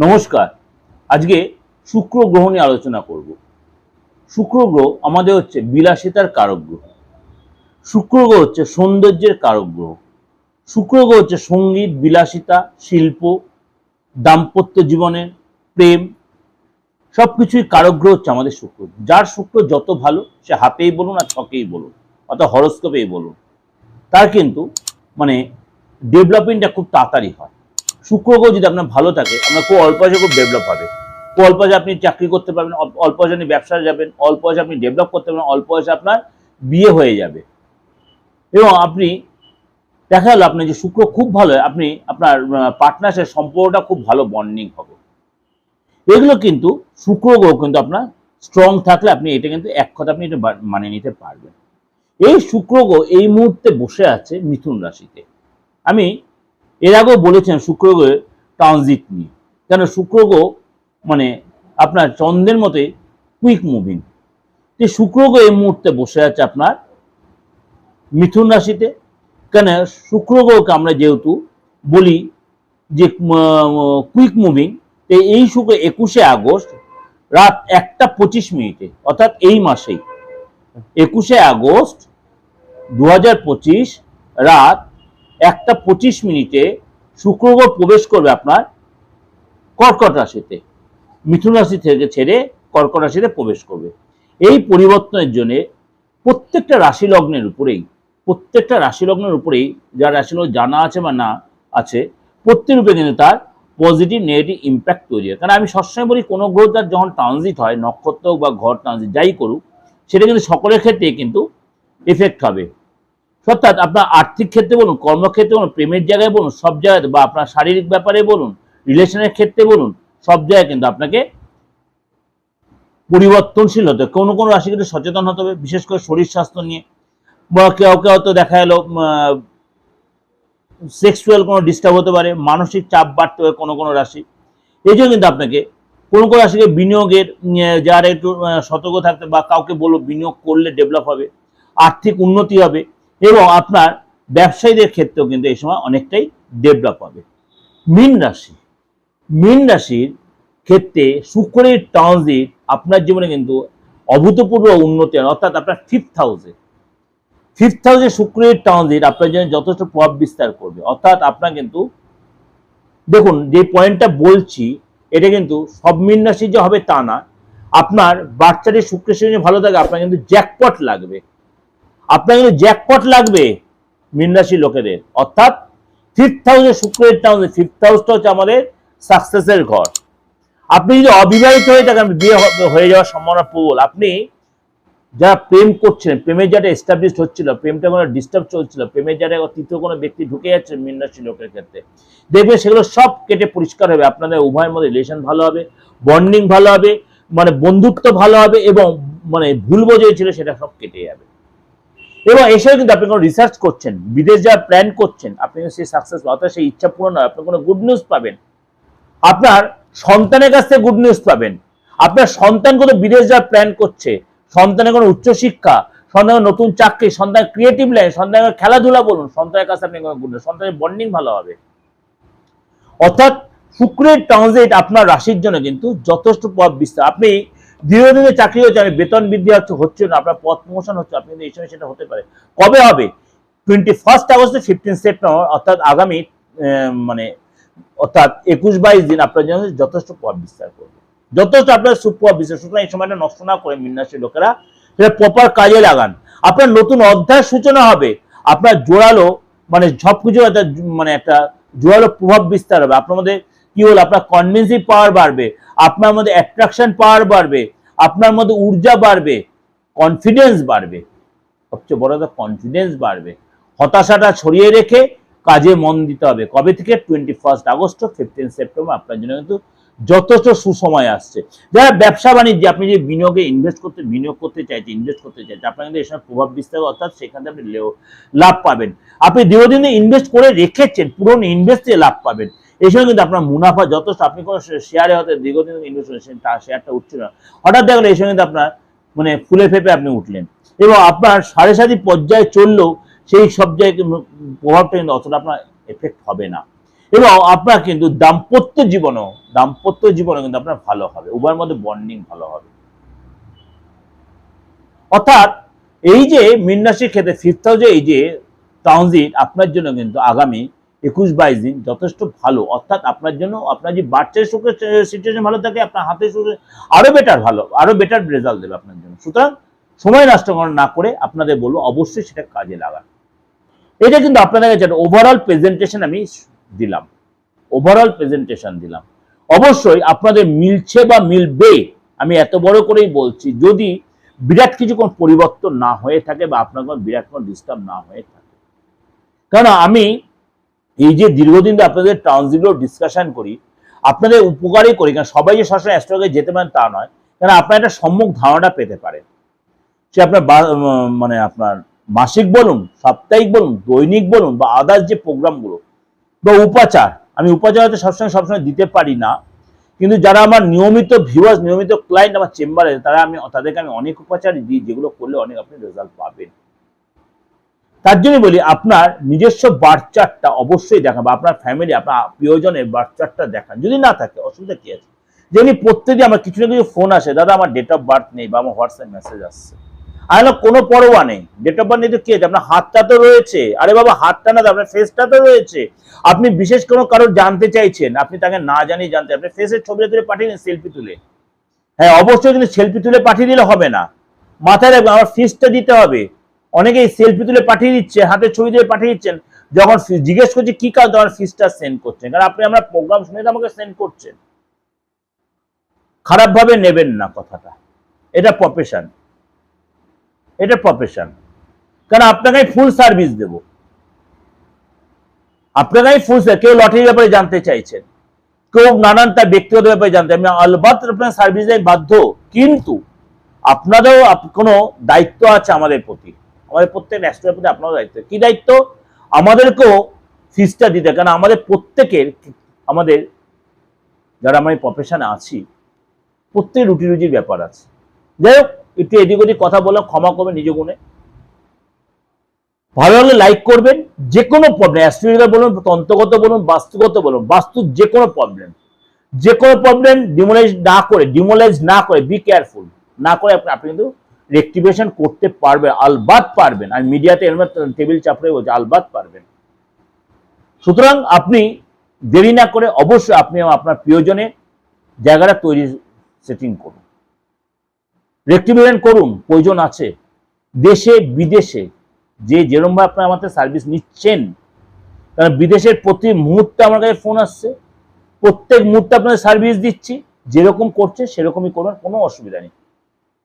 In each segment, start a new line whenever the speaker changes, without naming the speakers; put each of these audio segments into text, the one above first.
নমস্কার। আজকে শুক্র গ্রহ নিয়ে আলোচনা করব। শুক্র গ্রহ আমাদের হচ্ছে বিলাসিতার কারক গ্রহ। শুক্র গ্রহ হচ্ছে সৌন্দর্যের কারক গ্রহ। শুক্র গ্রহ হচ্ছে সংগীত, বিলাসিতা, শিল্প, দাম্পত্য জীবনের প্রেম সব কিছুই কারক গ্রহ হচ্ছে আমাদের শুক্র। যার শুক্র যত ভালো, সে হাতেই বলুন আর ছকেই বলুন, অর্থাৎ হরস্কোপেই বলুন। তার কিন্তু মানে ডেভেলপমেন্টটা খুব তাড়াতাড়ি হয়। শুক্র গ্রহ যদি আপনার ভালো থাকে, আপনার খুব অল্প বয়সে খুব ডেভেলপ হবে। খুব অল্প বয়সে আপনি চাকরি করতে পারবেন, অল্প- বয়সে আপনি ব্যবসায় যাবেন, অল্প বয়সে আপনি ডেভেলপ করতে পারবেন, অল্প বয়সে আপনার বিয়ে হয়ে যাবে। এবং আপনি, দেখা গেল আপনি যে শুক্র খুব ভালো, আপনি আপনার পার্টনার্সের সম্পর্কটা খুব ভালো বন্ডিং হবে। এগুলো কিন্তু শুক্র গ্রহ কিন্তু আপনার স্ট্রং থাকলে আপনি এটা কিন্তু এক কথা আপনি এটা মানিয়ে নিতে পারবেন। এই শুক্র গ্রহ এই মুহূর্তে বসে আছে মিথুন রাশিতে। আমি এর আগেও বলেছেন শুক্র গ্রহের ট্রানজিট নিয়ে। কেন শুক্র গ্রহ মানে আপনার চন্দ্রের মতে কুইক মুভিং। যে শুক্র গ্রহ এই মুহূর্তে বসে আছে আপনার মিথুন রাশিতে। কেন শুক্র গ্রহকে আমরা যেহেতু বলি যে কুইক মুভিং এই শুক্র একুশে আগস্ট রাত একটা পঁচিশ মিনিটে, অর্থাৎ এই মাসেই, একুশে আগস্ট দু রাত একটা পঁচিশ মিনিটে শুক্র গ্রহ প্রবেশ করবে আপনার কর্কট রাশিতে। মিথুন রাশি থেকে ছেড়ে কর্কট রাশিতে প্রবেশ করবে। এই পরিবর্তনের জন্য প্রত্যেকটা রাশি লগ্নের উপরেই, প্রত্যেকটা রাশি লগ্নের উপরেই যার রাশি লগ্ন জানা আছে বা না আছে, প্রত্যেক রূপে কিন্তু তার পজিটিভ নেগেটিভ ইম্প্যাক্ট তৈরি হয়। কারণ আমি সবসময় বলি, কোনো গ্রহ তার যখন ট্রানজিট হয়, নক্ষত্র বা ঘর ট্রানজিট যাই করুক, সেটা কিন্তু সকলের ক্ষেত্রে কিন্তু এফেক্ট হবে। অর্থাৎ আপনার আর্থিক ক্ষেত্রে বলুন, কর্মক্ষেত্রে বলুন, প্রেমের জায়গায় বলুন, সব জায়গায়, বা আপনার শারীরিক ব্যাপারে বলুন, রিলেশনের ক্ষেত্রে বলুন, সব জায়গায় কিন্তু আপনাকে পরিবর্তনশীল হতে। কোনো কোনো রাশি কিন্তু সচেতন হতে হবে, বিশেষ করে শরীর স্বাস্থ্য নিয়ে। বা কেউ কেউ হয়তো দেখা গেলো সেক্সুয়াল কোনো ডিস্টার্ব হতে পারে, মানসিক চাপ বাড়তে পারে কোনো কোনো রাশি। এই জন্য কিন্তু আপনাকে কোনো কোনো রাশিকে বিনিয়োগের যারা একটু সতর্ক থাকতে বা কাউকে বলব, বিনিয়োগ করলে ডেভেলপ হবে, আর্থিক উন্নতি হবে। এবং আপনার ব্যবসায়ীদের ক্ষেত্রেও কিন্তু এই সময় অনেকটাই ডেভেলপ হবে। মীন রাশি, মীন রাশির ক্ষেত্রে শুক্রের ট্রানজিট আপনার জীবনে কিন্তু অভূতপূর্ব উন্নতি অর্থাৎ আপনার ফিফথ হাউসে ফিফথ হাউসে শুক্রের ট্রানজিট আপনার জন্য যথেষ্ট প্রভাব বিস্তার করবে। অর্থাৎ আপনার কিন্তু, দেখুন যে পয়েন্টটা বলছি, এটা কিন্তু সব মীন রাশি যে হবে তা না। আপনার বাচ্চাদের শুক্রের সঙ্গে ভালো থাকে, আপনার কিন্তু জ্যাকপট লাগবে। আপনার কিন্তু জ্যাকপট লাগবে মীন লোকেদের। অর্থাৎ ফিফথ হাউসে শুক্রের টাউনে ফিফথ হাউসটা হচ্ছে আমাদের সাকসেসের ঘর। আপনি যদি অবিবাহিত হয়ে থাকেন বিয়ে হয়ে যাওয়ার সম্ভাবনা প্রবল। আপনি যারা প্রেম করছিলেন প্রেমের যারা এস্টাবলিশ হচ্ছিল, প্রেমটা কোনো ডিস্টার্ব চলছিল, প্রেমের যারা তৃতীয় কোনো ব্যক্তি ঢুকে যাচ্ছে মীন রাশি লোকের ক্ষেত্রে দেখবে সেগুলো সব কেটে পরিষ্কার হবে। আপনাদের উভয়ের মধ্যে রিলেশন ভালো হবে বন্ডিং ভালো হবে মানে বন্ধুত্ব ভালো হবে এবং মানে ভুল বোঝাই ছিল সেটা সব কেটে যাবে। এবং এসেও কিন্তু আপনি কোনো রিসার্চ করছেন, বিদেশ যাওয়ার প্ল্যান করছেন, আপনি সেই সাকসেস অর্থাৎ সেই ইচ্ছা পূরণ হয় আপনি কোনো গুড নিউজ পাবেন। আপনার সন্তানের কাছ থেকে গুড নিউজ পাবেন। আপনার সন্তান কোনো বিদেশ যাওয়ার প্ল্যান করছে, সন্তানের কোনো উচ্চশিক্ষা সন্তানের নতুন চাকরি সন্তান ক্রিয়েটিভ লাইন সন্তানের খেলাধুলা বলুন, সন্তানের কাছে আপনি কোনো গুড নিউজ সন্তানের বন্ডিং ভালো হবে। অর্থাৎ শুক্রের ট্রানজিট আপনার রাশির জন্য কিন্তু যথেষ্ট প্রভাব বিস্তার আপনি দীর্ঘদিনে চাকরি হচ্ছে আমি বেতন বৃদ্ধি হচ্ছে হচ্ছে না, আপনার পথ প্রমোশন হচ্ছে, আপনি কিন্তু এই সময় সেটা হতে পারে। কবে হবে? Twenty first August fifteen September অর্থাৎ আগামী মানে অর্থাৎ একুশ বাইশ দিন আপনার জন্য যথেষ্ট প্রভাব বিস্তার করবে। যথেষ্ট আপনার সুপ্রভাব বিস্তার, সুতরাং এই সময়টা নষ্ট না করে মিন্নাসী লোকেরা সেটা প্রপার কাজে লাগান। আপনার নতুন অধ্যায় সূচনা হবে, আপনার জোরালো মানে সবকিছু একটা মানে একটা জোরালো প্রভাব বিস্তার হবে। আপনার মধ্যে কি হলো? আপনার কনভিন্সিভ পাওয়ার বাড়বে। আপনার মধ্যে অ্যাট্রাকশন পাওয়ার বাড়বে, আপনার মধ্যে ঊর্জা বাড়বে কনফিডেন্স বাড়বে। সবচেয়ে বড় কথা কনফিডেন্স বাড়বে। হতাশাটা ছড়িয়ে রেখে কাজে মন দিতে হবে। কবে থেকে? Twenty first August fifteen September আপনার জন্য কিন্তু যথেষ্ট সুসময় আসছে। যারা ব্যবসা বাণিজ্যে আপনি যে বিনিয়োগে ইনভেস্ট করতে, বিনিয়োগ করতে চাইছেন ইনভেস্ট করতে চাইছেন, আপনার কিন্তু এসব প্রভাব বিস্তার অর্থাৎ সেখান আপনি লাভ পাবেন। আপনি দীর্ঘদিনে ইনভেস্ট করে রেখেছেন, পুরনো ইনভেস্ট লাভ পাবেন। এই সময় কিন্তু আপনার মুনাফা যথেষ্ট। আপনি কোনো শেয়ারে হয়তো দীর্ঘদিন ইনভেস্ট করেছেন, তার শেয়ারটা উঠছিল না। হঠাৎ দেখলেন এই সময় কিন্তু আপনার মানে ফুলে ফেপে আপনি উঠলেন। এবং আপনার সাড়ে সাতি পর্যায়ে চললেও সেই সব জায়গায় প্রভাবটা কিন্তু অতটা আপনার এফেক্ট হবে না। এবং আপনার কিন্তু দাম্পত্য জীবনও দাম্পত্য জীবনও কিন্তু আপনার ভালো হবে। উভয়ের মধ্যে বন্ডিং ভালো হবে। অর্থাৎ এই যে মীন রাশির ক্ষেত্রে ফিফথ হাউসে এই যে ট্রানজিট আপনার জন্য কিন্তু আগামী একুশ বাইশ দিন যথেষ্ট ভালো। অর্থাৎ আপনার জন্য আপনার যে বাচ্চার সুখের সিচুয়েশন ভালো থাকে, আপনার হাতে সুখে আরও বেটার ভালো, আরও বেটার রেজাল্ট দেবে আপনার জন্য। সুতরাং সময় নষ্ট না করে আপনাদের বলব অবশ্যই সেটা কাজে লাগান। এটা কিন্তু আপনাদের কাছে ওভারঅল প্রেজেন্টেশন আমি দিলাম। ওভারঅল প্রেজেন্টেশন দিলাম। অবশ্যই আপনাদের মিলছে বা মিলবে, আমি এত বড় করেই বলছি, যদি বিরাট কিছু কোনো পরিবর্তন না হয়ে থাকে বা আপনার কোনো বিরাট কোনো ডিস্টার্ব না হয়ে থাকে। কারণ আমি এই যে দীর্ঘদিন ধরে আপনাদের ট্রান্সগুলো ডিসকাশন করি, আপনাদের উপকারই করি, কারণ সবাই যে সবসময় অ্যাস্ট্রোলজি যেতে পারেন তা নয় কারণ আপনার একটা সম্মুখ ধারণা পেতে পারেন। সে আপনার মানে আপনার মাসিক বলুন, সাপ্তাহিক বলুন, দৈনিক বলুন, বা আদার্স যে প্রোগ্রামগুলো বা উপাচার। আমি উপাচার হয়তো সবসময় সবসময় দিতে পারি না, কিন্তু যারা আমার নিয়মিত ভিউয়ার্স নিয়মিত ক্লায়েন্ট আমার চেম্বারে তারা আমি তাদেরকে আমি অনেক উপাচার দিই, যেগুলো করলে অনেক আপনি রেজাল্ট পাবেন। তার জন্য বলি আপনার নিজস্ব বার্থ চার্টটা অবশ্যই দেখান বা আপনার ফ্যামিলি আপনার প্রিয়জনের বার্চারটা দেখান। যদি না থাকে অসুবিধা কি আছে? যেমনি প্রত্যেকদিন আমার কিছু না কিছু ফোন আসে দাদা আমার ডেট অফ বার্থ নেই বা আমার হোয়াটসঅ্যাপ মেসেজ আসছে। আর বললাম, কোনো পরোয়া নেই। ডেট অফ বার্থ নেই তো কি আছে? আপনার হাতটা তো রয়েছে। আরে বাবা হাতটা না আপনার ফেসটা তো রয়েছে। আপনি বিশেষ কোনো কারও জানতে চাইছেন আপনি তাকে না জানিয়ে জানতে আপনি ফেসের ছবিটা তুলে পাঠিয়ে দিন সেলফি তুলে। হ্যাঁ অবশ্যই কিন্তু সেলফি তুলে পাঠিয়ে দিলে হবে না। মাথায় রাখবেন আমার ফিসটা দিতে হবে। অনেকেই সেলফি তুলে পাঠিয়ে দিচ্ছে হাতের ছবি তুলে পাঠিয়ে দিচ্ছেন। যখন জিজ্ঞেস করছি, কি কাজ আমার ফিসটা সেন্ড করছেন? কারণ আপনি আমরা প্রোগ্রাম শুনে আমাকে সেন্ড করছেন। খারাপভাবে নেবেন না কথাটা। এটা প্রফেশন এটা প্রফেশন কারণ আপনাকে আমি ফুল সার্ভিস দেব। আপনাকে আমি ফুল কেউ লটারির ব্যাপারে জানতে চাইছেন। কেউ নানান তার ব্যক্তিগত ব্যাপারে জানতে আমি আলবাত আপনার সার্ভিস দেয় বাধ্য। কিন্তু আপনাদেরও কোনো দায়িত্ব আছে আমাদের প্রতি। আমাদের প্রত্যেক ন্যাশনাল প্রতি আপনারও দায়িত্ব। কি দায়িত্ব? আমাদেরকেও ফিসটা দিতে কারণ আমাদের প্রত্যেকের আমাদের যারা আমি প্রফেশনে আছি প্রত্যেক রুটি রুজির ব্যাপার আছে। যাই হোক, একটু এদিক ওদিক কথা বললাম, ক্ষমা করবেন নিজ গুণে। ভালো লাগলে লাইক করবেন। যে কোনো প্রবলেম অ্যাস্ট্রোলজিক্যাল বলুন, তন্ত্রগত বলুন, বাস্তুগত বলুন বাস্তুর যে কোনো প্রবলেম যে কোনো প্রবলেম ডিমোলাইজ না করে ডিমোলাইজ না করে বি কেয়ারফুল না করে আপনি কিন্তু রেক্টিভেশন করতে পারবেন আলবাত পারবেন আর মিডিয়াতে এরম টেবিল চাপড়ে বলছে, আলবাত পারবেন সুতরাং আপনি দেরি না করে অবশ্যই আপনি আপনার প্রিয়জনের জায়গাটা তৈরি সেটিং করুন। রেক্টিভেশন করুন, প্রয়োজন আছে। দেশে, বিদেশে যে যেরমভাবে আপনার আমাদের সার্ভিস নিচ্ছেন, কারণ বিদেশের প্রতি মুহূর্তে আমার কাছে ফোন আসছে। প্রত্যেক মুহূর্তে আপনাদের সার্ভিস দিচ্ছি, যেরকম করছে সেরকমই করবেন কোনো অসুবিধা নেই।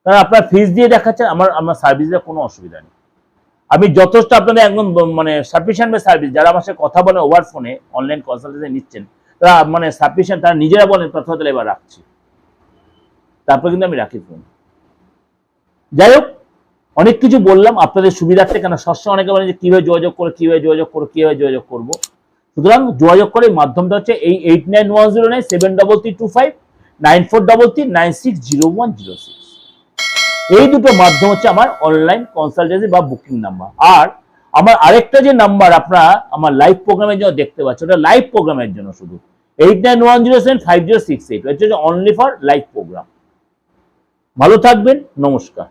কারণ আপনার ফিস দিয়ে দেখাচ্ছেন, আমার আমার সার্ভিস দেওয়ার কোনো অসুবিধা নেই। আমি যথেষ্ট আপনাদের একদম মানে সাফিসিয়েন্ট সার্ভিস যারা আমার সাথে কথা বলে ওভার ফোনে অনলাইন কনসালটেন্সি নিচ্ছেন, তারা মানে সাফিসিয়েন্ট তারা নিজেরা বলেন তথা তাহলে এবার রাখছি। তারপর কিন্তু আমি রাখি ফোন যাই হোক, অনেক কিছু বললাম, আপনাদের সুবিধার্থে, কেন সবসময় অনেকে বলে যে, কীভাবে যোগাযোগ করে কীভাবে যোগাযোগ করো কীভাবে যোগাযোগ করব? সুতরাং যোগাযোগ করে মাধ্যমটা হচ্ছে এই eight nine one zero nine seven double three two five nine four double three nine six zero one zero six এই দুটো মাধ্যম হচ্ছে আমার অনলাইন কনসালটেন্সি বা বুকিং নাম্বার আর আমার আরেকটা যে নাম্বার আপনারা আমার লাইভ প্রোগ্রামের জন্য দেখতে পাচ্ছেন, ওটা লাইভ প্রোগ্রামের জন্য শুধু। Eight nine one zero seven five zero six eight হচ্ছে অনলি ফর লাইভ প্রোগ্রাম ভালো থাকবেন, নমস্কার।